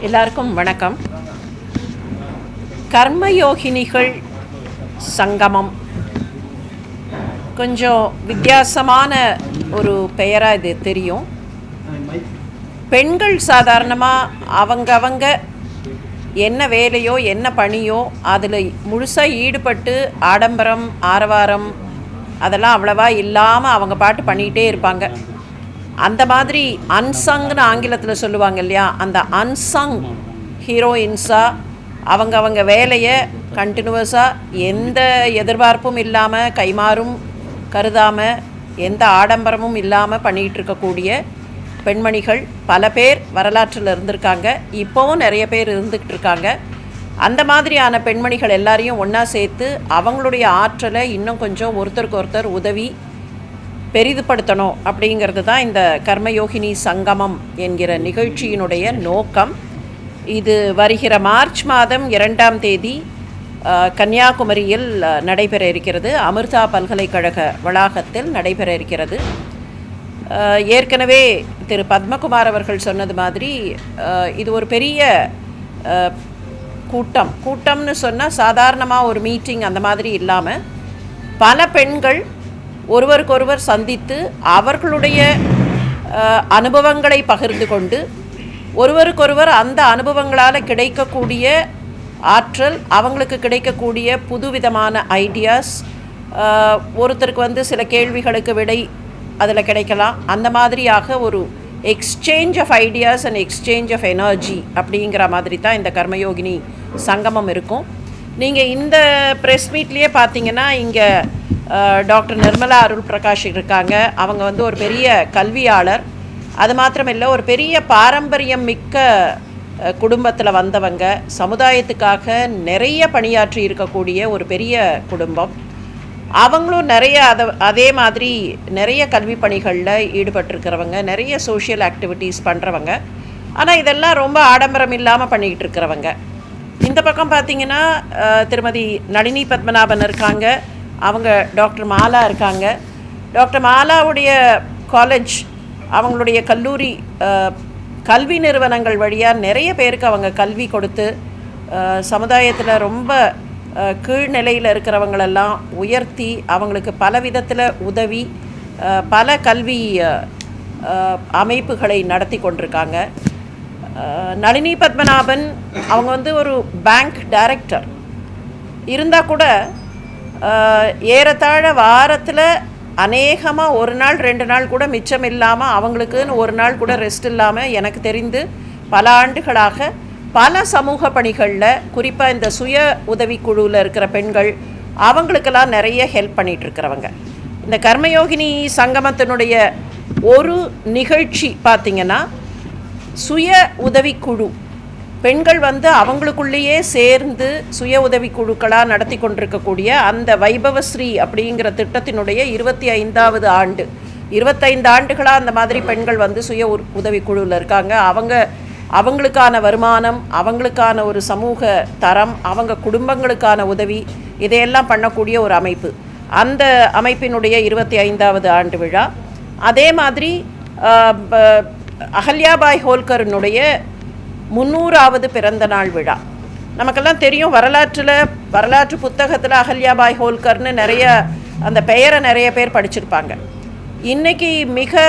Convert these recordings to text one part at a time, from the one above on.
எல்லாருக்கும் வணக்கம். கர்மயோகினிகள் சங்கமம். கொஞ்சம் வித்தியாசமான ஒரு பெயராக இது தெரியும். பெண்கள் சாதாரணமாக அவங்கவங்க என்ன வேலையோ என்ன பணியோ அதில் முழுசாக ஈடுபட்டு ஆடம்பரம் ஆரவாரம் அதெல்லாம் அவ்வளவா இல்லாமல் அவங்க பாட்டு பண்ணிக்கிட்டே இருப்பாங்க. அந்த மாதிரி அன்சங்னு ஆங்கிலத்தில் சொல்லுவாங்க இல்லையா? அந்த அன்சங் ஹீரோயின்ஸாக அவங்க அவங்க வேலையை கண்டினியூவஸாக எந்த எதிர்பார்ப்பும் இல்லாமல் கைமாறும் கருதாமல் எந்த ஆடம்பரமும் இல்லாமல் பண்ணிகிட்டு இருக்கக்கூடிய பெண்மணிகள் பல பேர் வரலாற்றில் இருந்திருக்காங்க. இப்போவும் நிறைய பேர் இருந்துக்கிட்டு இருக்காங்க. அந்த மாதிரியான பெண்மணிகள் எல்லாரையும் ஒன்றா சேர்த்து அவங்களுடைய ஆற்றலை இன்னும் கொஞ்சம் ஒருத்தருக்கு ஒருத்தர் உதவி பெரிதுபடுத்தணும் அப்படிங்கிறது தான் இந்த கர்மயோகினி சங்கமம் என்கிற நிகழ்ச்சியினுடைய நோக்கம். இது வருகிற மார்ச் மாதம் இரண்டாம் தேதி கன்னியாகுமரியில் நடைபெற இருக்கிறது. அமிர்தா பல்கலைக்கழக வளாகத்தில் நடைபெற இருக்கிறது. ஏற்கனவே திரு பத்மகுமார் அவர்கள் சொன்னது மாதிரி இது ஒரு பெரிய கூட்டம். கூட்டம்னு சொன்னால் சாதாரணமாக ஒரு மீட்டிங் அந்த மாதிரி இல்லாமல் பல பெண்கள் ஒருவருக்கொருவர் சந்தித்து அவர்களுடைய அனுபவங்களை பகிர்ந்து கொண்டு ஒருவருக்கொருவர் அந்த அனுபவங்களால் கிடைக்கக்கூடிய ஆற்றல் அவங்களுக்கு கிடைக்கக்கூடிய புதுவிதமான ஐடியாஸ் ஒருத்தருக்கு வந்து சில கேள்விகளுக்கு விடை அதில் கிடைக்கலாம். அந்த மாதிரியாக ஒரு exchange of ideas and exchange of energy அப்படிங்கிற மாதிரி தான் இந்த கர்மயோகினி சங்கமம் இருக்கும். நீங்கள் இந்த ப்ரெஸ் மீட்லேயே பார்த்தீங்கன்னா இங்கே டாக்டர் நிர்மலா அருள் பிரகாஷ் இருக்காங்க. அவங்க வந்து ஒரு பெரிய கல்வியாளர். அது மாத்திரமில்லை ஒரு பெரிய பாரம்பரியம் மிக்க குடும்பத்தில் வந்தவங்க. சமுதாயத்துக்காக நிறைய பணியாற்றி இருக்கக்கூடிய ஒரு பெரிய குடும்பம். அவங்களும் நிறைய அதை அதே மாதிரி நிறைய கல்வி பணிகளில் ஈடுபட்டிருக்கிறவங்க நிறைய சோஷியல் ஆக்டிவிட்டீஸ் பண்ணுறவங்க ஆனால் இதெல்லாம் ரொம்ப ஆடம்பரம் இல்லாமல் பண்ணிக்கிட்டு இருக்கிறவங்க. இந்த பக்கம் பார்த்தீங்கன்னா திருமதி நளினி பத்மநாபன் இருக்காங்க. அவங்க டாக்டர் மாலா இருக்காங்க. டாக்டர் மாலாவுடைய காலேஜ் அவங்களுடைய கல்லூரி கல்வி நிறுவனங்கள் வழியாக நிறைய பேருக்கு அவங்க கல்வி கொடுத்து சமுதாயத்தில் ரொம்ப கீழ்நிலையில் இருக்கிறவங்களெல்லாம் உயர்த்தி அவங்களுக்கு பல விதத்தில் உதவி பல கல்வி அமைப்புகளை நடத்தி கொண்டிருக்காங்க. நளினி பத்மநாபன் அவங்க வந்து ஒரு பேங்க் டைரக்டர். இருந்தால் கூட ஏறத்தாழ வாரத்தில் அநேகமாக ஒரு நாள் ரெண்டு நாள் கூட மிச்சம் இல்லாமல் அவங்களுக்குன்னு ஒரு நாள் கூட ரெஸ்ட் இல்லாமல் எனக்கு தெரிந்து பல ஆண்டுகளாக பல சமூக பணிகளில் குறிப்பாக இந்த சுய உதவிக்குழுவில் இருக்கிற பெண்கள் அவங்களுக்கெல்லாம் நிறைய ஹெல்ப் பண்ணிட்டு இருக்கிறவங்க இந்த கர்மயோகினி சங்கமத்தினுடைய ஒரு நிகழ்ச்சி பார்த்திங்கன்னா சுய உதவிக்குழு. பெண்கள் வந்து அவங்களுக்குள்ளேயே சேர்ந்து சுய உதவி குழுக்களாக நடத்தி கொண்டிருக்கக்கூடிய அந்த வைபவஸ்ரீ அப்படிங்கிற திட்டத்தினுடைய இருபத்தி ஐந்தாவது ஆண்டு. இருபத்தைந்து ஆண்டுகளாக அந்த மாதிரி பெண்கள் வந்து சுய உதவிக்குழுவில் இருக்காங்க. அவங்க அவங்களுக்கான வருமானம் அவங்களுக்கான ஒரு சமூக தரம் அவங்க குடும்பங்களுக்கான உதவி இதையெல்லாம் பண்ணக்கூடிய ஒரு அமைப்பு. அந்த அமைப்பினுடைய இருபத்தி ஐந்தாவது ஆண்டு விழா. அதே மாதிரி அகல்யாபாய் ஹோல்கரனுடைய முந்நூறாவது பிறந்த நாள் விழா. நமக்கெல்லாம் தெரியும் வரலாற்றில் வரலாற்று புத்தகத்தில் அகல்யாபாய் ஹோல்கர்னு நிறைய அந்த பெயரை நிறைய பேர் படிச்சிருப்பாங்க. இன்னைக்கு மிக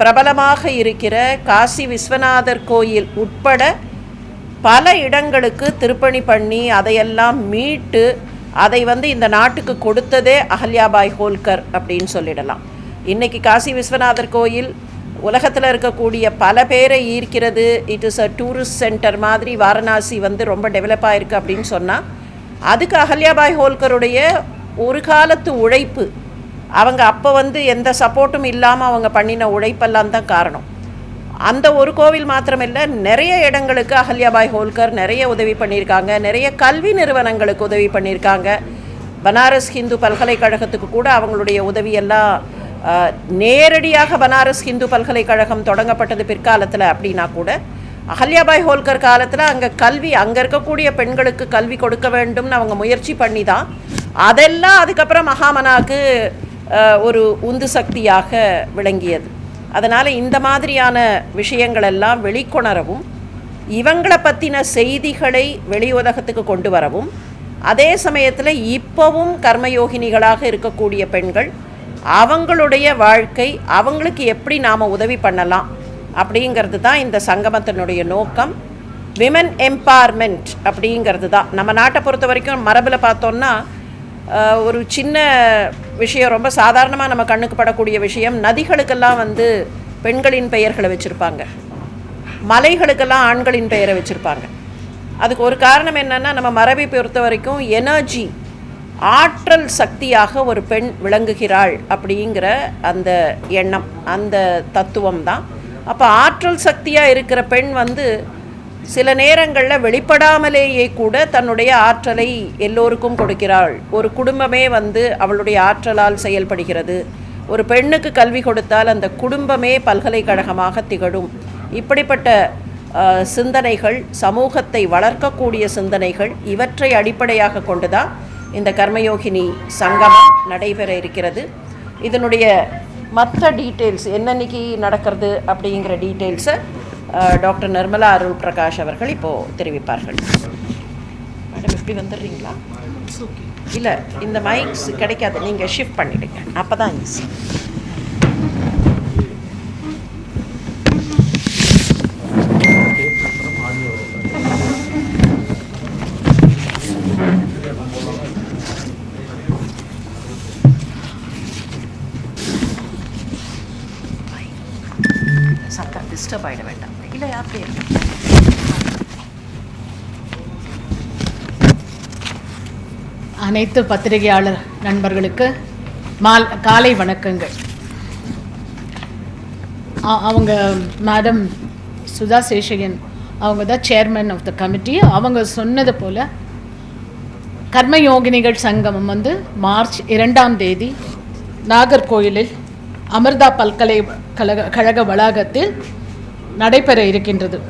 பிரபலமாக இருக்கிற காசி விஸ்வநாதர் கோயில் உட்பட பல இடங்களுக்கு திருப்பணி பண்ணி அதையெல்லாம் மீட்டு அதை வந்து இந்த நாட்டுக்கு கொடுத்ததே அகல்யாபாய் ஹோல்கர் அப்படின்னு சொல்லிடலாம். இன்றைக்கி காசி விஸ்வநாதர் கோயில் உலகத்தில் இருக்கக்கூடிய பல பேரை ஈர்க்கிறது. It is a tourist centre மாதிரி வாரணாசி வந்து ரொம்ப டெவலப் ஆகிருக்கு அப்படின்னு சொன்னால் அதுக்கு அகல்யாபாய் ஹோல்கருடைய ஒரு காலத்து உழைப்பு அவங்க அப்போ வந்து எந்த சப்போர்ட்டும் இல்லாமல் அவங்க பண்ணின உழைப்பெல்லாம் தான் காரணம். அந்த ஒரு கோவில் மாத்திரமில்லை நிறைய இடங்களுக்கு அகல்யாபாய் ஹோல்கர் நிறைய உதவி பண்ணியிருக்காங்க நிறைய கல்வி நிறுவனங்களுக்கு உதவி பண்ணியிருக்காங்க. பனாரஸ் ஹிந்து பல்கலைக்கழகத்துக்கு கூட அவங்களுடைய உதவியெல்லாம் நேரடியாக பனாரஸ் ஹிந்து பல்கலைக்கழகம் தொடங்கப்பட்டது பிற்காலத்தில் அப்படின்னா கூட அகல்யாபாய் ஹோல்கர் காலத்தில் அங்கே கல்வி அங்கே இருக்கக்கூடிய பெண்களுக்கு கல்வி கொடுக்க வேண்டும்னு அவங்க முயற்சி பண்ணி தான் அதெல்லாம் அதுக்கப்புறம் மகாமனாக்கு ஒரு உந்து சக்தியாக விளங்கியது. அதனால் இந்த மாதிரியான விஷயங்களெல்லாம் வெளிக்கொணரவும் இவங்களை பற்றின செய்திகளை வெளியுலகத்துக்கு கொண்டு வரவும் அதே சமயத்தில் இப்போவும் கர்மயோகினிகளாக இருக்கக்கூடிய பெண்கள் அவங்களுடைய வாழ்க்கை அவங்களுக்கு எப்படி நாம் உதவி பண்ணலாம் அப்படிங்கிறது தான் இந்த சங்கமத்தினுடைய நோக்கம். விமன் எம்பவர்மெண்ட் அப்படிங்கிறது தான். நம்ம நாட்டை பொறுத்த வரைக்கும் மரபில் பார்த்தோன்னா ஒரு சின்ன விஷயம் ரொம்ப சாதாரணமாக நம்ம கண்ணுக்கு படக்கூடிய விஷயம். நதிகளுக்கெல்லாம் வந்து பெண்களின் பெயர்களை வச்சுருப்பாங்க. மலைகளுக்கெல்லாம் ஆண்களின் பெயரை வச்சுருப்பாங்க. அதுக்கு ஒரு காரணம் என்னென்னா நம்ம மரபை பொறுத்த வரைக்கும் எனர்ஜி ஆற்றல் சக்தியாக ஒரு பெண் விளங்குகிறாள் அப்படிங்கிற அந்த எண்ணம் அந்த தத்துவம் தான். அப்போ ஆற்றல் சக்தியாக இருக்கிற பெண் வந்து சில நேரங்களில் வெளிப்படாமலேயே கூட தன்னுடைய ஆற்றலை எல்லோருக்கும் கொடுக்கிறாள். ஒரு குடும்பமே வந்து அவளுடைய ஆற்றலால் செயல்படுகிறது. ஒரு பெண்ணுக்கு கல்வி கொடுத்தால் அந்த குடும்பமே பல்கலைக்கழகமாக திகழும். இப்படிப்பட்ட சிந்தனைகள் சமூகத்தை வளர்க்கக்கூடிய சிந்தனைகள் இவற்றை அடிப்படையாக கொண்டுதான் இந்த கர்மயோகினி சங்கமம் நடைபெற இருக்கிறது. இதனுடைய மற்ற டீட்டெயில்ஸ் என்னன்னைக்கு நடக்கிறது அப்படிங்கிற டீட்டெயில்ஸை டாக்டர் நிர்மலா அருள் பிரகாஷ் அவர்கள் இப்போது தெரிவிப்பார்கள். மேடம் இப்படி வந்துடுறீங்களா? இல்லை இந்த மைக்ஸ் கிடைக்காது. நீங்கள் ஷிஃப்ட் பண்ணிவிடுங்க அப்போ தான் ஈஸி சத்தம் டிஸ்டர்ப் ஆகிடுவேன் வேண்டாம் இல்லை அப்படியே இருக்கு அனைத்து பத்திரிகையாளர் நண்பர்களுக்கு மால் காலை வணக்கங்கள். அவங்க மேடம் சுதா சேஷகன் அவங்க தான் சேர்மன் ஆஃப் த கமிட்டி அவங்க சொன்னது போல் கர்மயோகினிகள் சங்கமம் வந்து மார்ச் இரண்டாம் தேதி நாகர்கோயிலில் அமிர்தா பல்கலைக்கழக கழக வளாகத்தில் நடைபெற இருக்கின்றது.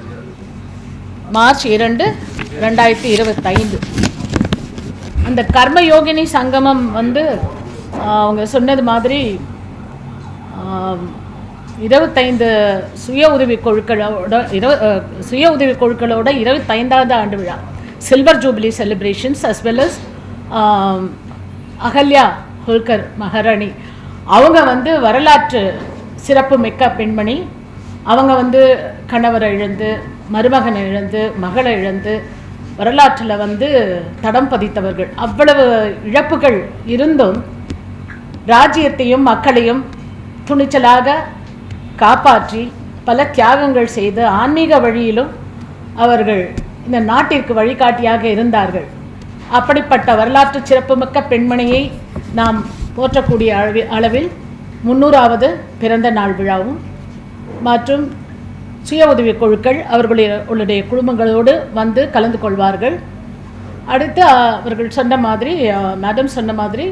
மார்ச் இரண்டு ரெண்டாயிரத்தி இருபத்தைந்து. அந்த கர்மயோகினி சங்கமம் வந்து அவங்க சொன்னது மாதிரி இருபத்தைந்து சுய உதவி குழுக்களோட இரவு சுய உதவி குழுக்களோட இருபத்தைந்தாவது ஆண்டு விழா. Silver jubilee celebrations as well as Ahilya Holkar மகாராணி. அவங்க வந்து வரலாற்று சிறப்பு மிக்க பெண்மணி. அவங்க வந்து கணவரை இழந்து மருமகனை இழந்து மகளை இழந்து வரலாற்றில் வந்து தடம் பதித்தவர்கள். அவ்வளவு இழப்புகள் இருந்தும் ராஜ்யத்தையும் மக்களையும் துணிச்சலாக காப்பாற்றி பல தியாகங்கள் செய்து ஆன்மீக வழியிலும் அவர்கள் இந்த நாட்டிற்கு வழிகாட்டியாக இருந்தார்கள். அப்படிப்பட்ட வரலாற்று சிறப்புமிக்க பெண்மணியை நாம் போற்றக்கூடிய அளவில் முன்னூறாவது பிறந்த நாள் விழாவும் மற்றும் சுய உதவிக் குழுக்கள் அவர்களுடைய உள்ளுடைய குடும்பங்களோடு வந்து கலந்து கொள்வார்கள். அடுத்து அவர்கள் சொன்ன மாதிரி மேடம் சொன்ன மாதிரி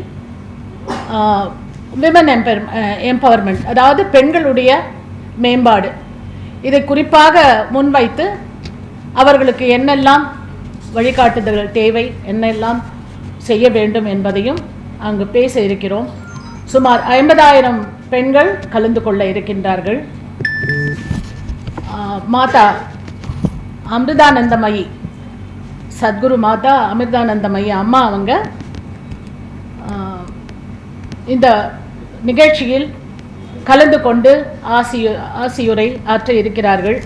விமன் எம்பர் எம்பவர்மெண்ட் அதாவது பெண்களுடைய மேம்பாடு. இதை குறிப்பாக முன்வைத்து அவர்களுக்கு என்னெல்லாம் வழிகாட்டுதல்கள் தேவை என்னெல்லாம் செய்ய வேண்டும் என்பதையும் அங்கு பேச இருக்கிறோம். சுமார் ஐம்பதாயிரம் பெண்கள் கலந்து கொள்ள இருக்கின்றார்கள். மாதா அமிர்தானந்தமயி சத்குரு மாதா அமிர்தானந்தமயி அம்மா அவங்க இந்த நிகழ்ச்சியில் கலந்து கொண்டு ஆசியு ஆசியுரை ஆற்ற இருக்கிறார்கள்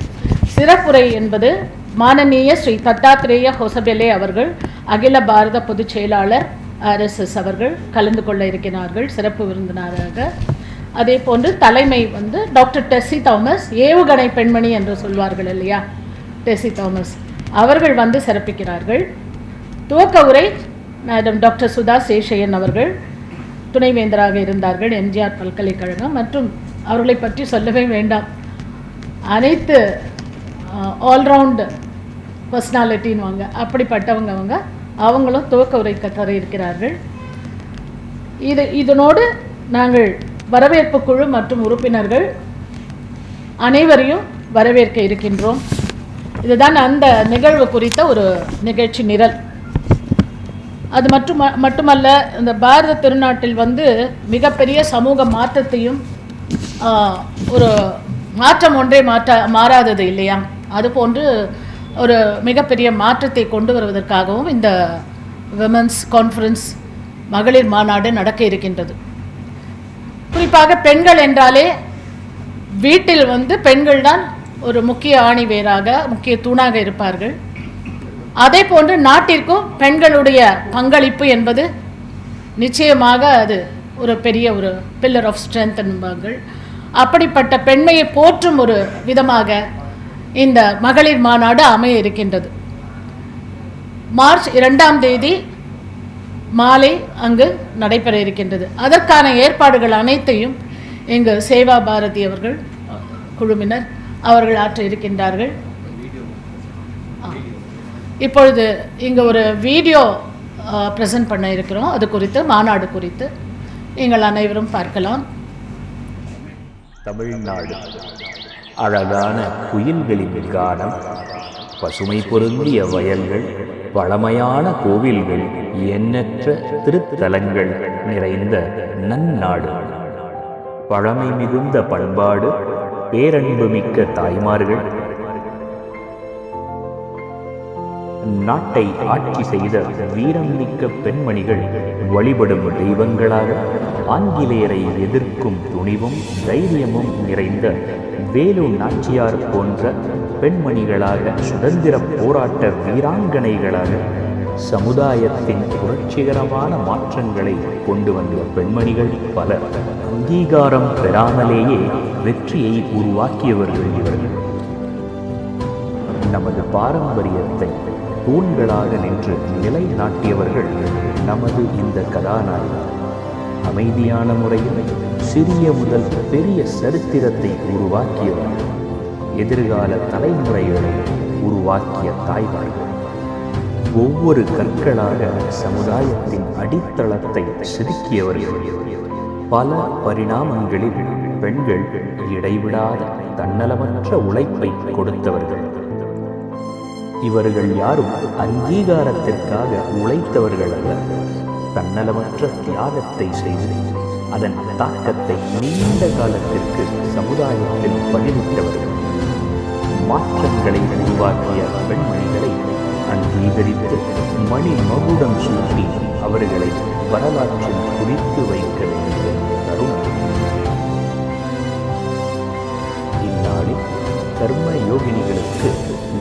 சிறப்புரை என்பது மானனீய ஸ்ரீ தத்தாத்திரேய ஹொசபெலே அவர்கள் அகில பாரத பொதுச் செயலாளர் ஆர்எஸ்எஸ் அவர்கள் கலந்து கொள்ள இருக்கிறார்கள் சிறப்பு விருந்தினராக அதே போன்று தலைமை வந்து டாக்டர் டெஸ்ஸி தாமஸ் ஏவுகணை பெண்மணி என்று சொல்வார்கள் இல்லையா? டெஸ்ஸி தாமஸ். அவர்கள் வந்து சிறப்பிக்கிறார்கள். துவக்க உரை மேடம் டாக்டர் சுதா சேஷையன் அவர்கள் துணைவேந்தராக இருந்தார்கள் எம்ஜிஆர் பல்கலைக்கழகம் மற்றும் அவர்களை பற்றி சொல்லவே வேண்டாம். அனைத்து ஆல்ரவுண்டு பர்சனாலிட்டின்னு வாங்க அப்படிப்பட்டவங்க அவங்க. அவங்களும் துவக்க உரை தர இருக்கிறார்கள். இது இதனோடு நாங்கள் வரவேற்பு குழு மற்றும் உறுப்பினர்கள் அனைவரையும் வரவேற்க இருக்கின்றோம். இதுதான் அந்த நிகழ்வு குறித்த ஒரு நிகழ்ச்சி நிரல். அது மட்டும் மட்டுமல்ல இந்த பாரத திருநாட்டில் வந்து மிகப்பெரிய சமூக மாற்றத்தையும் ஒரு மாற்றம் ஒன்றே மாற்ற மாறாதது இல்லையா? அதுபோன்று ஒரு மிகப்பெரிய மாற்றத்தை கொண்டு வருவதற்காகவும் இந்த விமன்ஸ் கான்ஃபரன்ஸ் மகளிர் மாநாடு நடக்க இருக்கின்றது. குறிப்பாக பெண்கள் என்றாலே வீட்டில் வந்து பெண்கள் தான் ஒரு முக்கிய ஆணிவேராக முக்கிய தூணாக இருப்பார்கள். அதே போன்று நாட்டிற்கும் பெண்களுடைய பங்களிப்பு என்பது நிச்சயமாக அது ஒரு பெரிய ஒரு பில்லர் ஆஃப் ஸ்ட்ரென்த் என்பார்கள். அப்படிப்பட்ட பெண்மையை போற்றும் ஒரு விதமாக இந்த மகளிர் மாநாடு அமைய இருக்கின்றது. மார்ச் இரண்டாம் தேதி மாலை அங்கு நடைபெற இருக்கின்றது. அதற்கான ஏற்பாடுகள் அனைத்தையும் இங்கு சேவா பாரதி அவர்கள் குழுவினர் அவர்கள் ஆற்ற இருக்கின்றார்கள். இப்பொழுது இங்கே ஒரு வீடியோ ப்ரெசன்ட் பண்ண இருக்கிறோம். அது குறித்து மாநாடு குறித்து. நீங்கள் அனைவரும் பார்க்கலாம். தமிழ்நாடு. அழகான குயில்களின் கானம் பசுமை பொருந்திய வயல்கள் பழமையான கோவில்கள் எண்ணற்ற திருத்தலங்கள் நிறைந்த நன்னாடு. பழமை மிகுந்த பண்பாடு பேரன்பு மிக்க தாய்மார்கள் நாட்டை ஆட்சி செய்த வீரமிக்க பெண்மணிகள் வழிபடும் தெய்வங்களாக ஆங்கிலேயரை எதிர்க்கும் துணிவும் தைரியமும் நிறைந்த வேலு நாச்சியார் போன்ற பெண்மணிகளாக சுதந்திர போராட்ட வீராங்கனைகளாக சமுதாயத்தின் புரட்சிகரமான மாற்றங்களை கொண்டு வந்த பெண்மணிகள் பலர் அங்கீகாரம் பெறாமலேயே வெற்றியை உருவாக்கியவர்கள் இவர்கள். நமது பாரம்பரியத்தை தூண்களாக நின்று நிலைநாட்டியவர்கள் நமது இந்த கதாநாயகர். அமைதியான முறையில் சிறிய முதல் பெரிய சரித்திரத்தை உருவாக்கியவர். எதிர்கால தலைமுறைகளை உருவாக்கிய தாய்மார்கள் ஒவ்வொரு கற்களாக சமுதாயத்தின் அடித்தளத்தை செதுக்கியவர்கள். பல பரிணாமங்களில் பெண்கள் இடைவிடாத தன்னலமற்ற உழைப்பை கொடுத்தவர்கள். இவர்கள் யாரும் அங்கீகாரத்திற்காக உழைத்தவர்கள் அல்ல. தன்னலமற்ற தியாகத்தை செய்து அதன் தாக்கத்தை நீண்ட காலத்திற்கு சமுதாயத்தில் பதிவிட்டவர்கள் மாற்றங்களை உருவாக்கிய பெண்மணிகளை அங்கீகரித்து மணி மகுடம் சூட்டி அவர்களை வரலாற்றில் குறித்து வைக்க வேண்டிய தருணம். இந்நாளில் கர்ம யோகினிகளுக்கு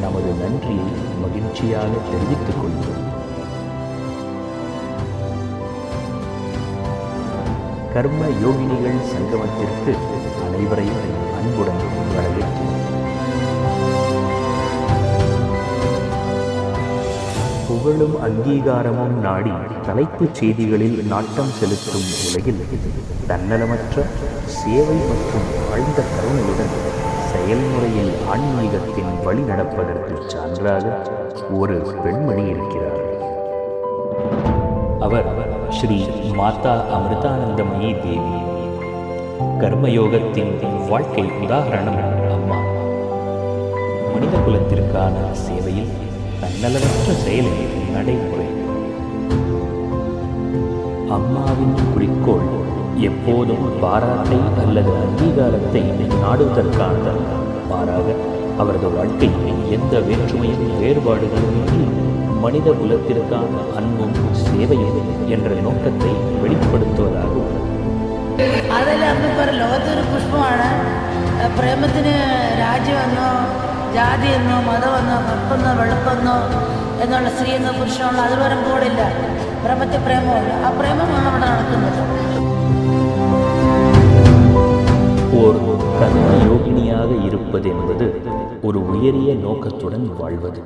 நமது நன்றியை மகிழ்ச்சியாக தெரிவித்துக் கொள்கிறோம். கர்ம யோகினிகள் சங்கமத்திற்கு அனைவரையும் அன்புடன் வரவேற்கிறோம் புகழும் அங்கீகாரமும் நாடி தலைப்புச் செய்திகளில் நாட்டம் செலுத்தும் உலகில் தன்னலமற்ற சேவை மற்றும் ஆழ்ந்த கருணையுடன் செயல்முறையில் ஆன்மீகத்தின் வழி நடப்பதற்கு சான்றாக ஒரு பெண்மணி இருக்கிறார். அவர் ஸ்ரீ மாதா அமிர்தானந்தமயி தேவி. கர்மயோகத்தின் வாழ்க்கை உதாரணம் அம்மா. மனித குலத்திற்கான சேவையில் தன்னலவற்ற செயலில் நடைமுறை. அம்மாவின் குறிக்கோள் எப்போதும் பாராட்டை அல்லது அங்கீகாரத்தை நாடுவதற்கானதல்ல மாறாக அவரது வாழ்க்கை எந்த வேற்றுமையும் வேறுபாடுகளும் இன்றி மனித குலத்திற்கான அன்பும் சேவையும் என்ற நோக்கத்தை வெளிப்படுத்துவதாகும் അതിൽ അന്ന് പറ ലോകത്തൊരു പുഷ്പമാണ് അഹ് പ്രേമത്തിന് രാജ്യമെന്നോ ജാതിയെന്നോ മതമെന്നോ കറുപ്പെന്നോ വെളുപ്പെന്നോ എന്നുള്ള സ്ത്രീയെന്നോ പുരുഷനെന്നോ അത് വരെ കൂടില്ല പ്രേമത്തിൽ പ്രേമമില്ല ആ പ്രേമമാണ് അവിടെ നടക്കുന്നത് யோகினியாக இருப்பது என்பது ஒரு உயரிய நோக்கத்துடன் வாழ்வது.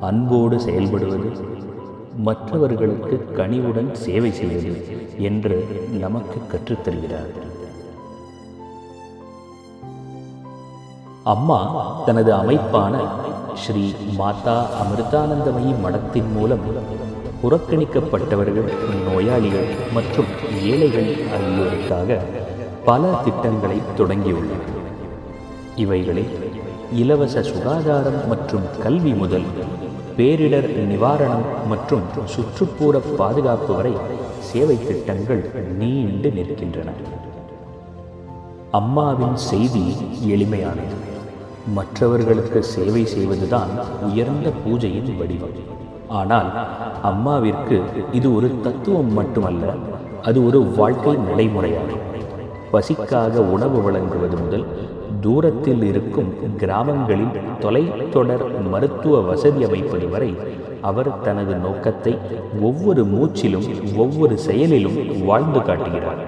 அன்போடு செயல்படுவது மற்றவர்களுக்கு கனிவுடன் சேவை செய்வது என்று நமக்கு கற்றுத்தருகிறார் அம்மா தனது அமைப்பான ஸ்ரீ மாதா அமிர்தானந்தமயி மடத்தின் மூலம் புறக்கணிக்கப்பட்டவர்கள் நோயாளிகள் மற்றும் ஏழைகள் ஆகியோருக்காக பல திட்டங்களை தொடங்கியுள்ளன. இவைகளில் இலவச சுகாதாரம் மற்றும் கல்வி முதல் பேரிடர் நிவாரணம் மற்றும் சுற்றுப்புற பாதுகாப்பு வரை சேவை திட்டங்கள் நீண்டு நிற்கின்றன. அம்மாவின் செய்தி எளிமையானது. மற்றவர்களுக்கு சேவை செய்வதுதான் உயர்ந்த பூஜையின் வடிவம். ஆனால் அம்மாவிற்கு இது ஒரு தத்துவம் மட்டுமல்ல அது ஒரு வாழ்க்கை நடைமுறையாகும். பசிக்காக உணவு வழங்குவது முதல் தூரத்தில் இருக்கும் கிராமங்களில் தொலைத்தொடர் மருத்துவ வசதி அமைப்பது வரை அவர் தனது நோக்கத்தை ஒவ்வொரு மூச்சிலும் ஒவ்வொரு செயலிலும் வாழ்ந்து காட்டுகிறார்.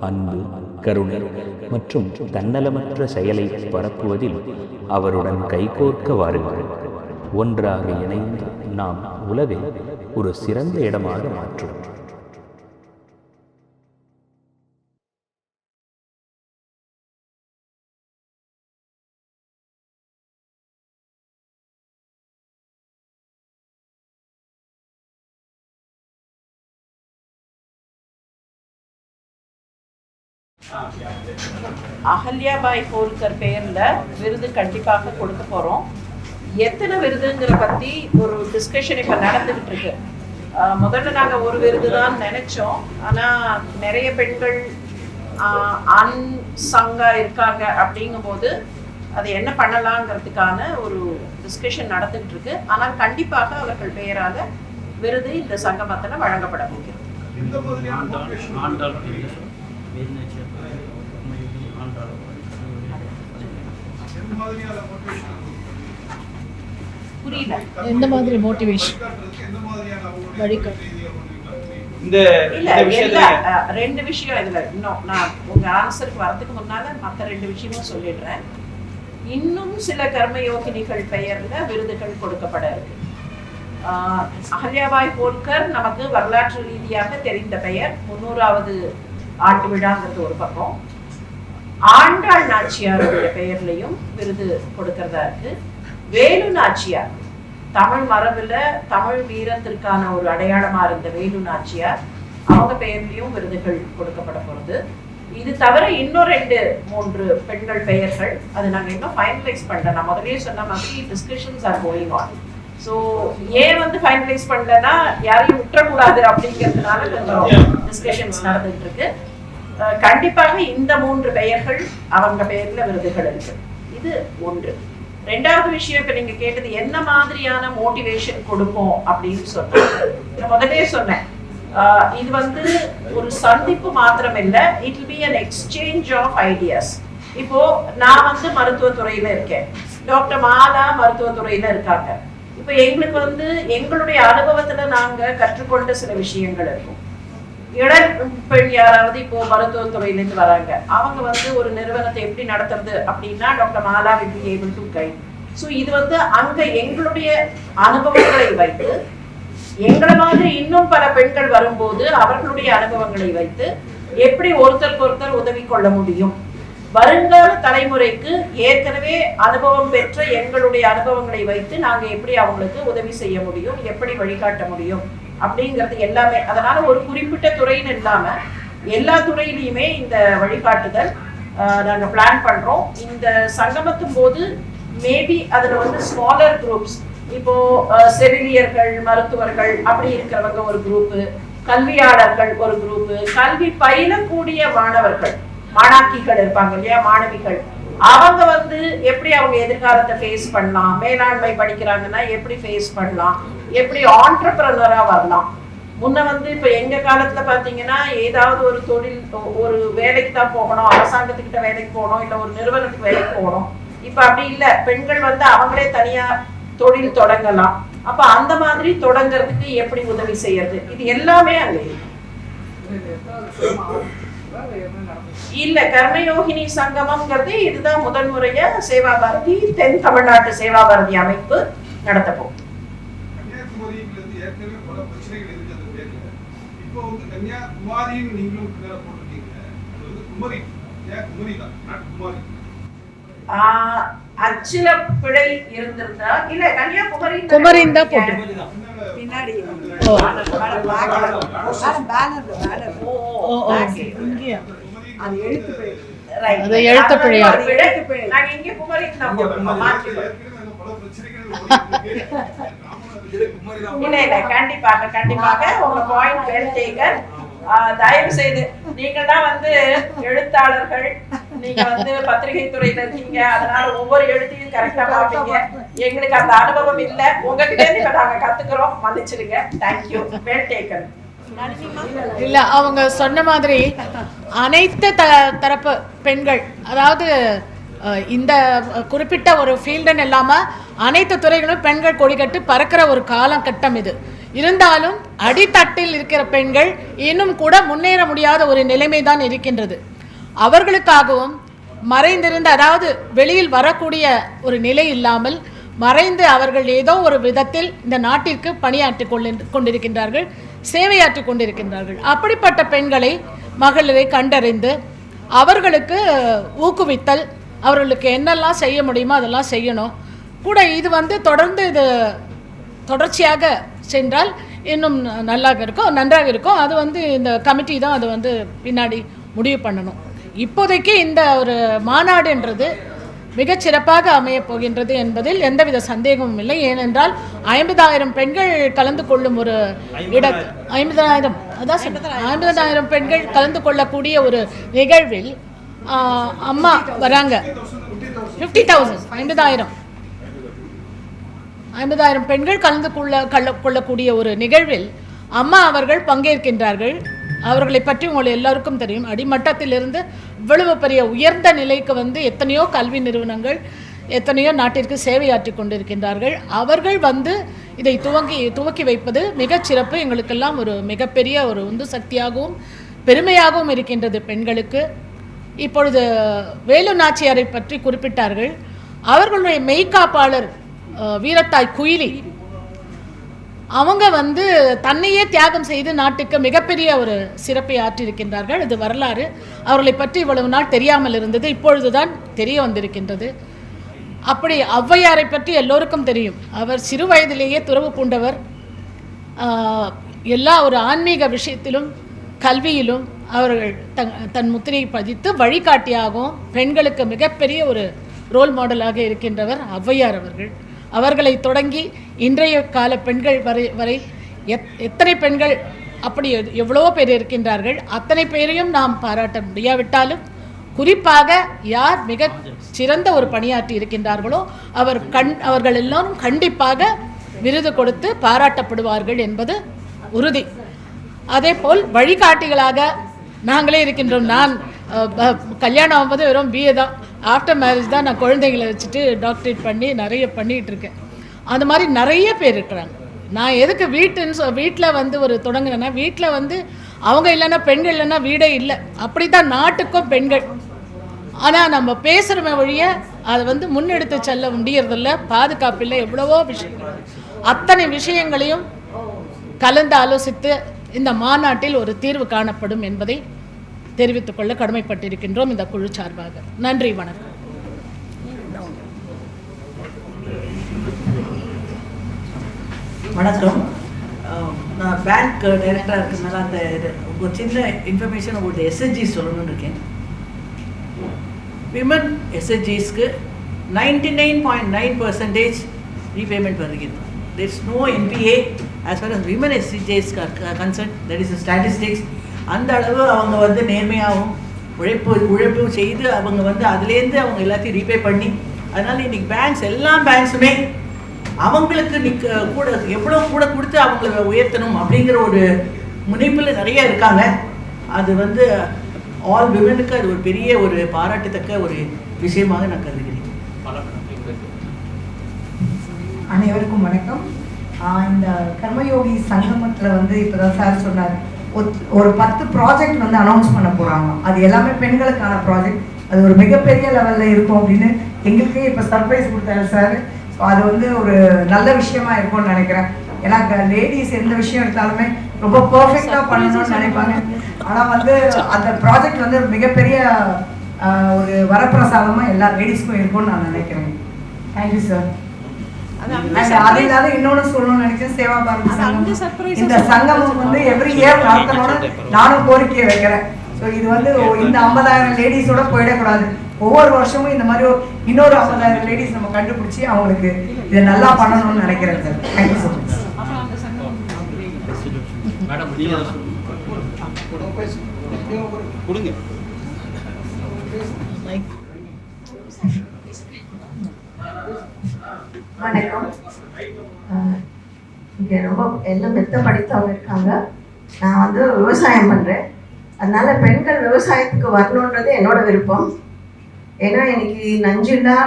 அன்பு கருணை மற்றும் தன்னலமற்ற செயலை பரப்புவதில் அவருடன் கைகோர்க்க வாருங்கள். ஒன்றாக இணைந்து நாம் உலகை ஒரு சிறந்த இடமாக மாற்றுவோம். அகல்யாபாய் ஹோல்கர் பேரில் விருது கண்டிப்பாக கொடுக்க போகிறோம் எத்தனை விருதுங்கிற பற்றி ஒரு டிஸ்கஷன் இப்போ நடந்துக்கிட்டு இருக்கு. முதல்ல நாங்கள் ஒரு விருது தான் நினச்சோம். ஆனால் நிறைய பெண்கள் அன்சங்காக இருக்காங்க அப்படிங்கும்போது அது என்ன பண்ணலாங்கிறதுக்கான ஒரு டிஸ்கஷன் நடந்துகிட்டு இருக்கு. ஆனால் கண்டிப்பாக அவர்கள் பெயரால் விருது இந்த சங்கமத்தில் வழங்கப்பட போகிறது எந்த மாதிரியான ஆண்டாள் motivation? ஆண்டாள் வேதநேச்சர் ஆண்டாள் எந்த மாதிரி மோட்டிவேஷன்? இந்த ரெண்டு விஷயம் இதுல. இன்னும் நான் உங்க ஆன்சருக்கு வரதுக்கு முன்னால மத்த ரெண்டு விஷயமும் சொல்லிடுறேன். இன்னும் சில கர்மயோகினிகள் பெயர்ல விருதுகள் கொடுக்கப்பட இருக்கு. அகல்யாபாய் ஹோல்கர் நமக்கு வரலாற்று ரீதியாக தெரிந்த பெயர். முன்னூறாவது ஆண்டு விழாங்கிறது ஒரு பக்கம். ஆண்டாள் நாச்சியாருடைய பெயர்லையும் விருது கொடுக்கறதா இருக்கு. வேலு நாச்சியார். தமிழ் மரபுல தமிழ் வீரத்திற்கான ஒரு அடையாளமா இருந்த வேலு நாச்சியார் அவங்க பெயர்லயும் விருதுகள் கொடுக்கப்பட போறது. இது தவிர இன்னும் ரெண்டு மூன்று பெண்கள் பெயர்கள். அது நாங்க இன்னும் ஃபைனலைஸ் பண்ணல. நான் முதல்லயே சொன்ன மாதிரி discussions are going on so ஏன் வந்து ஃபைனலைஸ் பண்ணலன்னா யாரையும் விட்டுறக்கூடாது அப்படிங்கிறதுனால கொஞ்சம் டிஸ்கஷன்ஸ் நடந்துட்டு இருக்கு. கண்டிப்பாக இந்த மூன்று பெயர்கள் அவங்க பெயர்ல விருதுகள் இருக்கு. இது ஒன்று. ரெண்டாவது விஷயம் இப்ப நீங்க கேட்டது என்ன மாதிரியான மோட்டிவேஷன் கொடுக்கும் அப்படின்னு சொன்னேன். முதலே சொன்னேன். ஆஹ் இது வந்து ஒரு சந்திப்பு மாத்திரம் இல்ல it be an exchange of ideas இப்போ நான் வந்து மருத்துவத்துறையில இருக்கேன். டாக்டர் மாலா மருத்துவத்துறையில இருக்காங்க. இப்போ எங்களுக்கு வந்து எங்களுடைய அனுபவத்துல நாங்க கற்றுக்கொண்ட சில விஷயங்கள் இருக்கும். இளம் பெண் யாராவது இப்போ மருத்துவத்துறையிலேருந்து வராங்க. அவங்க வந்து ஒரு நிறுவனத்தை எப்படி நடத்துறது அப்படின்னா doctor Mala will be able to so இது வந்து அங்க எங்களுடைய அனுபவங்களை வைத்து எங்களை மாதிரி இன்னும் பல பெண்கள் வரும்போது அவர்களுடைய அனுபவங்களை வைத்து எப்படி ஒருத்தருக்கு ஒருத்தர் உதவி கொள்ள முடியும். வருங்கால தலைமுறைக்கு ஏற்கனவே அனுபவம் பெற்ற எங்களுடைய அனுபவங்களை வைத்து நாங்க எப்படி அவங்களுக்கு உதவி செய்ய முடியும் எப்படி வழிகாட்ட முடியும். அப்படிங்கிறது எல்லாமே அதனால ஒரு குறிப்பிட்ட துறைன்னு இல்லாம எல்லா துறையிலையுமே இந்த வழிகாட்டுதல் ஆஹ், நாங்க பிளான் பண்றோம். இந்த சங்கமத்தும் போது மேபி அதுல வந்து ஸ்மாலர் குரூப்ஸ் இப்போ செவிலியர்கள் மருத்துவர்கள் அப்படி இருக்கிறவங்க ஒரு குரூப்பு கல்வியாளர்கள் ஒரு குரூப்பு கல்வி பயிலக்கூடிய மாணவர்கள் மாணாக்கிகள் இருப்பாங்க இல்லையா மாணவிகள். அவங்க வந்து எப்படி அவங்க எதிர்காலத்தை ஃபேஸ் பண்ணலாம் மேலாண்மை படிக்கிறாங்கன்னா எப்படி ஃபேஸ் பண்ணலாம் எப்படி ஆண்டர்பிரனரா வரலாம். முன்ன வந்து இப்ப எங்க காலத்துல பாத்தீங்கன்னா ஏதாவது ஒரு தொழில் ஒரு வேலைக்கு தான் போகணும் அரசாங்கத்துக்கிட்ட வேலைக்கு போகணும் இல்ல ஒரு நிறுவனத்துக்கு வேலைக்கு போகணும். இப்ப அப்படி இல்ல. பெண்கள் வந்து அவங்களே தனியா தொழில் தொடங்கலாம். அப்ப அந்த மாதிரி தொடங்குறதுக்கு எப்படி உதவி செய்யறது? இது எல்லாமே அங்க இல்ல கர்மயோகினி சங்கமம்ங்கிறது இதுதான் முதல் முறைய சேவா பாரதி தென் தமிழ்நாட்டு சேவா பாரதி அமைப்பு நடத்தப்போம் கன்னியாகுமரியில இருந்து ஏற்கனவே பல பிரச்சனைகள் இருக்கு அந்த பேர்ல இப்போ வந்து கன்னியாகுமரின்னு நீங்களும் பேரை போட்டிருக்கீங்க. அது வந்து குமரி. ஏன் குமரி தான்? நாட் குமாரி. அச்சில பிழை இருந்திருந்தா இல்ல கன்னியாகுமரி குமரின்னு தான் போட்டு பின்னாடி அது எழுத்து பிழை. அது எழுத்து பிழையா? இருக்கு. இல்ல இல்ல கண்டிப்பாக கண்டிப்பாக உங்க பாயிண்ட் வெல் டேக்கர் தயவு செய்து நீங்க தான் வந்து எழுத்தாளர்கள் நீங்க வந்து பத்திரிகை துறையில இருக்கீங்க அதனால ஒவ்வொரு எழுத்தையும் கரெக்டா பாப்பீங்க எங்களுக்கு அந்த அனுபவம் இல்ல. உங்ககிட்ட இருந்து இப்ப நாங்க கத்துக்கிறோம். மன்னிச்சிடுங்க. தேங்க்யூ வெல் டேக்கன் இல்ல அவங்க சொன்ன மாதிரி அனைத்து த தரப்பு பெண்கள் அதாவது இந்த குறிப்பிட்ட ஒரு ஃபீல்டுன்னு இல்லாமல் அனைத்து துறைகளும் பெண்கள் கொடிகட்டு பறக்கிற ஒரு காலகட்டம் இது. இருந்தாலும் அடித்தட்டில் இருக்கிற பெண்கள் இன்னும் கூட முன்னேற முடியாத ஒரு நிலைமை தான் இருக்கின்றது. அவர்களுக்காகவும் மறைந்திருந்த அதாவது வெளியில் வரக்கூடிய ஒரு நிலை இல்லாமல் மறைந்து அவர்கள் ஏதோ ஒரு விதத்தில் இந்த நாட்டிற்கு பணியாற்றி கொள்ளி- கொண்டிருக்கின்றார்கள் சேவையாற்றி கொண்டிருக்கின்றார்கள். அப்படிப்பட்ட பெண்களை மகளிரை கண்டறிந்து அவர்களுக்கு ஊக்குவித்தல் அவர்களுக்கு என்னெல்லாம் செய்ய முடியுமோ அதெல்லாம் செய்யணும். கூட இது வந்து தொடர்ந்து இது தொடர்ச்சியாக சென்றால் இன்னும் நல்லாக இருக்கும் நன்றாக இருக்கும். அது வந்து இந்த கமிட்டி தான் அது வந்து பின்னாடி முடிவு பண்ணணும். இப்போதைக்கு இந்த ஒரு மாநாடுன்றது மிகச் சிறப்பாக அமையப் போகின்றது என்பதில் எந்தவித சந்தேகமும் இல்லை. ஏனென்றால் ஐம்பதாயிரம் பெண்கள் கலந்து கொள்ளும் ஒரு இட ஐம்பதாயிரம். அதான் ஐம்பதாயிரம் பெண்கள் கலந்து கொள்ளக்கூடிய ஒரு நிகழ்வில் அம்மா வராங்க. ஃபிஃப்டி தௌசண்ட் ஐம்பதாயிரம். ஐம்பதாயிரம் பெண்கள் கலந்து கொள்ள கள்ள கொள்ளக்கூடிய ஒரு நிகழ்வில் அம்மா அவர்கள் பங்கேற்கின்றார்கள். அவர்களை பற்றி உங்கள் எல்லாருக்கும் தெரியும். அடிமட்டத்திலிருந்து இவ்வளவு பெரிய உயர்ந்த நிலைக்கு வந்து எத்தனையோ கல்வி நிறுவனங்கள் எத்தனையோ நாட்டிற்கு சேவையாற்றி கொண்டிருக்கின்றார்கள். அவர்கள் வந்து இதை துவங்கி துவக்கி வைப்பது மிகச் சிறப்பு. எங்களுக்கெல்லாம் ஒரு மிகப்பெரிய ஒரு உந்து சக்தியாகவும் பெருமையாகவும் இருக்கின்றது பெண்களுக்கு. இப்பொழுது வேலு நாச்சியாரை பற்றி குறிப்பிட்டார்கள். அவர்களுடைய மெய்காப்பாளர் வீரத்தாய் குயிலி. அவங்க வந்து தன்னையே தியாகம் செய்து நாட்டுக்கு மிகப்பெரிய ஒரு சிறப்பை ஆற்றியிருக்கின்றார்கள். இது வரலாறு. அவர்களை பற்றி இவ்வளவு நாள் தெரியாமல் இருந்தது. இப்பொழுதுதான் தெரிய வந்திருக்கின்றது. அப்படி ஔவையாரை பற்றி எல்லோருக்கும் தெரியும். அவர் சிறு வயதிலேயே துறவு பூண்டவர். எல்லா ஒரு ஆன்மீக விஷயத்திலும் கல்வியிலும் அவர்கள் தன் தன் முத்திரையை பதித்து வழிகாட்டியாகவும் பெண்களுக்கு மிகப்பெரிய ஒரு ரோல் மாடலாக இருக்கின்றவர் ஔவையார் அவர்கள். அவர்களை தொடங்கி இன்றைய கால பெண்கள் வரை வரை எத் எத்தனை பெண்கள் அப்படி எவ்வளவோ பேர் இருக்கின்றார்கள். அத்தனை பேரையும் நாம் பாராட்ட முடியாவிட்டாலும் குறிப்பாக யார் மிக சிறந்த ஒரு பணியாற்றி இருக்கின்றார்களோ அவர் கண் அவர்கள் எல்லோரும் கண்டிப்பாக விருது கொடுத்து பாராட்டப்படுவார்கள் என்பது உறுதி. அதேபோல் வழிகாட்டிகளாக நாங்களே இருக்கின்றோம். நான் கல்யாணம் ஆகும்போது வெறும் பிஏ தான். ஆஃப்டர் மேரேஜ் தான் நான் குழந்தைங்களை வச்சுட்டு டாக்டரேட் பண்ணி நிறைய பண்ணிகிட்டு இருக்கேன். அந்த மாதிரி நிறைய பேர் இருக்கிறாங்க. நான் எதுக்கு வீட்டுன்னு சொ வீட்டில் வந்து ஒரு தொடங்குனேன்னா வீட்டில் வந்து அவங்க இல்லைன்னா பெண்கள் இல்லைன்னா வீடே இல்லை. அப்படி தான் நாட்டுக்கும் பெண்கள். ஆனால் நம்ம பேசுகிறம வழிய அதை வந்து முன்னெடுத்து செல்ல முடியறதில்ல. பாதுகாப்பில் எவ்வளவோ விஷயங்கள். அத்தனை விஷயங்களையும் கலந்து ஆலோசித்து இந்த மாநாட்டில் ஒரு தீர்வு காணப்படும் என்பதை தெரிவித்துக் கொள்ள கடமைப்பட்டிருக்கின்றோம் இந்த குழு சார்பாக. நன்றி வணக்கம். வணக்கம். நான் பேங்க் டைரக்டராக இருக்கிறதுனால அந்த இது ஒரு சின்ன இன்ஃபர்மேஷன் உங்களுடைய எஸ்எஸ்ஜி சொல்லணும்னு இருக்கேன். Women எஸ்எஸ்ஜிஸ்க்கு ninety nine point nine percentage repayment வருகிறது. There is no NPA as far as women எஸ்சிஜேஸ் concern that is statistics அந்த அளவு அவங்க வந்து நேர்மையாகவும் உழைப்பு உழைப்பு செய்து அவங்க வந்து அதுலேருந்து அவங்க எல்லாத்தையும் ரீபே பண்ணி அதனால இன்னைக்கு பேங்க்ஸ் எல்லா பேங்க்ஸுமே அவங்களுக்கு நிக்க கூட எவ்வளோ கூட கொடுத்து அவங்கள உயர்த்தணும் அப்படிங்கிற ஒரு முனைப்பில் நிறைய இருக்காங்க. அது வந்து ஆல் விமனுக்கு அது ஒரு பெரிய ஒரு பாராட்டத்தக்க ஒரு விஷயமாக நான் கருதுகிறேன். அனைவருக்கும் வணக்கம். இந்த கர்மயோகி சங்கமத்தில் வந்து இப்போதான் சார் சொன்னார். ஒரு பத்து ப்ராஜெக்ட் வந்து அனௌன்ஸ் பண்ண போகிறாங்க அது எல்லாமே பெண்களுக்கான ப்ராஜெக்ட் அது ஒரு மிகப்பெரிய லெவலில் இருக்கும் அப்படின்னு எங்களுக்கே இப்போ சர்ப்ரைஸ் கொடுத்தாரு சார் ஸோ அது வந்து ஒரு நல்ல விஷயமா இருக்கும்னு நினைக்கிறேன். ஏன்னா லேடிஸ் எந்த விஷயம் எடுத்தாலுமே ரொம்ப பர்ஃபெக்டாக பண்ணணும்னு நினைப்பாங்க. ஆனால் வந்து அந்த ப்ராஜெக்ட் வந்து மிகப்பெரிய ஒரு வரப்பிரசாதமாக எல்லா லேடிஸ்க்கும் இருக்கும்னு நான் நினைக்கிறேன். தேங்க்யூ சார் அது இல்லாத இன்னொன்னு சொல்லணும்னு நினைச்சேன் சேவா பாரதி சங்கம் இந்த சங்கமம் வந்து எவ்ரி இயர் நடத்தணும்னு நானும் கோரிக்கை வைக்கிறேன். ஸோ இது வந்து இந்த ஐம்பதாயிரம் லேடிஸோட போயிடக்கூடாது. ஒவ்வொரு வருஷமும் இந்த மாதிரி ஒரு- இன்னொரு ஐம்பதாயிரம் லேடிஸ் நம்ம கண்டுபிடிச்சி அவங்களுக்கு இதை நல்லா பண்ணணும்னு நினைக்கிறேன் sir thank you so much madam நீங்கள் தான் கொடுங்க. வணக்கம். இங்கே இங்க ரொம்ப எல்லாம் மெத்த படித்தவங்க இருக்காங்க. நான் வந்து விவசாயம் பண்றேன். அதனால பெண்கள் விவசாயத்துக்கு வரணுன்றது என்னோட விருப்பம். ஏன்னா இன்னைக்கு நஞ்சில்லா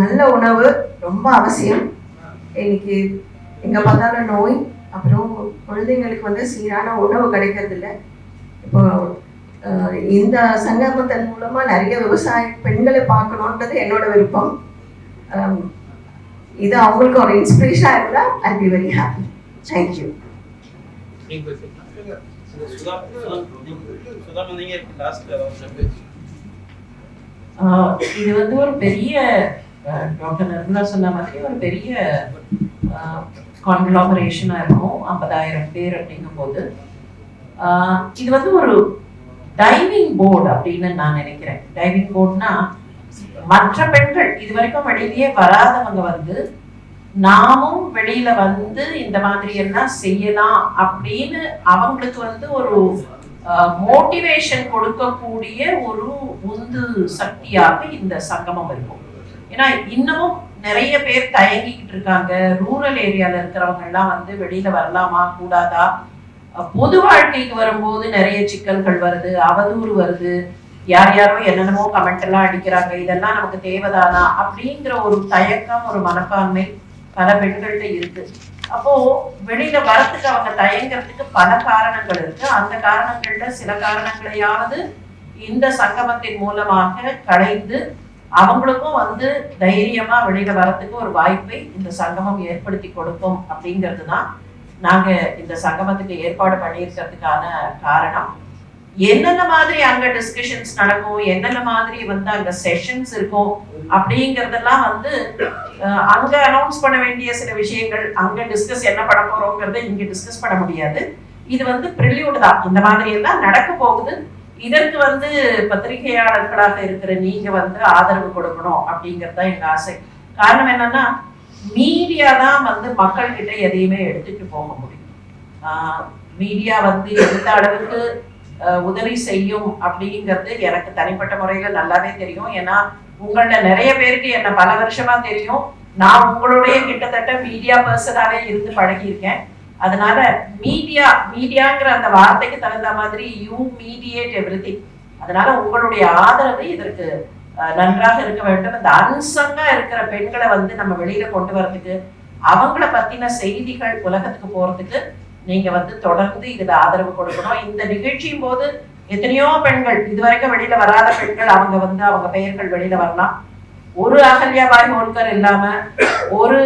நல்ல உணவு ரொம்ப அவசியம். இன்னைக்கு எங்க பார்த்தாலும் நோய் அப்புறம் குழந்தைங்களுக்கு வந்து சீரான உணவு கிடைக்கிறது இப்போ இந்த சங்கமத்தின் மூலமா நிறைய விவசாய பெண்களை பார்க்கணுன்றது என்னோட விருப்பம். இது அவங்களுக்கு ஒரு இன்ஸ்பிரேஷனாக இருந்தால் I be very happy thank you ஏதாவது ஆஹ் இது வந்து ஒரு பெரிய டாக்டர் நிர்மலா சொன்ன மாதிரி ஒரு பெரிய கான்கிளாபரேஷனாக இருக்கும் ஐம்பதாயிரம் பேர் அப்படிங்கும்போது. ஆஹ் இது வந்து ஒரு டைவிங் போர்டு அப்படின்னு நான் நினைக்கிறேன். டைவிங் போர்டுனா மற்ற பெண்கள் இது வரைக்கும் வெளியிலேயே வராதவங்க வந்து நாமும் வெளியில வந்து இந்த மாதிரி எல்லாம் செய்யலாம் அப்படின்னு அவங்களுக்கு வந்து ஒரு மோட்டிவேஷன் கொடுக்கக்கூடிய ஒரு உந்து சக்தியாக இந்த சங்கமம் இருக்கும். ஏன்னா இன்னமும் நிறைய பேர் தயங்கிக்கிட்டு இருக்காங்க. ரூரல் ஏரியால இருக்கிறவங்க எல்லாம் வந்து வெளியில வரலாமா கூடாதா? பொது வாழ்க்கைக்கு வரும்போது நிறைய சிக்கல்கள் வருது அவதூறு வருது. யார் யாரோ என்னென்னமோ கமெண்ட் எல்லாம் அடிக்கிறாங்க இதெல்லாம் நமக்கு தேவைதானா? அப்படிங்கிற ஒரு தயக்கம் ஒரு மனப்பான்மை பல பெண்கள்கிட்ட இருக்கு. அப்போ வெளியில வரத்துக்கு அவங்க தயங்குறதுக்கு பல காரணங்கள் இருக்கு. அந்த காரணங்கள்ல சில காரணங்களையாவது இந்த சங்கமத்தின் மூலமாக களைந்து அவங்களுக்கும் வந்து தைரியமா வெளியில வரத்துக்கு ஒரு வாய்ப்பை இந்த சங்கமம் ஏற்படுத்தி கொடுக்கும் அப்படிங்கிறது தான் நாங்க இந்த சங்கமத்துக்கு ஏற்பாடு பண்ணியிருக்கிறதுக்கான காரணம். என்னென்ன மாதிரி அங்க டிஸ்கஷன்ஸ் நடக்கும் என்னென்ன மாதிரி வந்து அங்க செஷன்ஸ் இருக்கும் அப்படிங்கறதெல்லாம் வந்து அங்க அனௌன்ஸ் பண்ண வேண்டிய சில விஷயங்கள் அங்க டிஸ்கஸ் என்ன பண்ண போறோங்கிறத இங்க டிஸ்கஸ் பண்ண முடியாது. இது வந்து ப்ரில்யூட் தான். இந்த மாதிரி எல்லாம் நடக்க போகுது. இதற்கு வந்து பத்திரிகையாளர்களாக இருக்கிற நீங்க வந்து ஆதரவு கொடுக்கணும் அப்படிங்கிறது தான் எங்க ஆசை. காரணம் என்னன்னா மீடியா தான் வந்து மக்கள்கிட்ட எதையுமே எடுத்துட்டு போக முடியும். மீடியா வந்து எந்த அளவுக்கு உதவி செய்யும் அப்படிங்கிறது எனக்கு தனிப்பட்ட முறையில நல்லாவே தெரியும். ஏன்னா உங்கள நிறைய பேருக்கு என்ன பல வருஷமா தெரியும். நான் உங்களுடைய கிட்டத்தட்ட மீடியா பர்சனாவே இருந்து பழகியிருக்கேன். அதனால மீடியா மீடியாங்கிற அந்த வார்த்தைக்கு தகுந்த மாதிரி யூ மீடியேட் எவ்ரி அதனால உங்களுடைய ஆதரவு இதற்கு அஹ், நன்றாக இருக்க வேண்டும். இந்த அம்சங்கா இருக்கிற பெண்களை வந்து நம்ம வெளியில கொண்டு வரதுக்கு அவங்கள பத்தின செய்திகள் உலகத்துக்கு போறதுக்கு நீங்க வந்து தொடர்ந்து இதுல ஆதரவு கொடுக்கணும். இந்த நிகழ்ச்சியும் போது எத்தனையோ பெண்கள் இதுவரைக்கும் வெளியில வராத பெண்கள் அவங்க வந்து அவங்க பெயர்கள் வெளியில வரலாம். ஒரு அகல்யாபாய் ஹோல்கர் இல்லாம ஒரு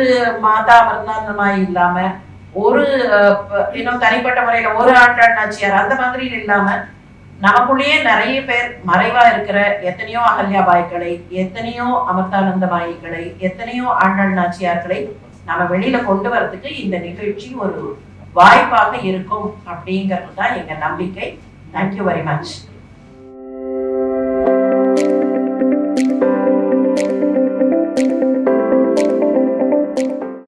மாதா மருந்தாந்தமாய் இல்லாம ஒரு இன்னும் தனிப்பட்ட முறையில ஒரு ஆண்டாள் நாச்சியார் அந்த மாதிரி இல்லாம நமக்குள்ளேயே நிறைய பேர் மறைவா இருக்கிற எத்தனையோ அகல்யாபாய்களை எத்தனையோ அமிர்தானந்தமாயிகளை எத்தனையோ ஆண்டாள் நாச்சியார்களை நம்ம வெளியில கொண்டு வரதுக்கு இந்த நிகழ்ச்சி ஒரு வாய்ப்பாக இருக்கும் அப்படிங்கிறது தான் எங்கள் நம்பிக்கை தேங்க்யூ வெரி மச்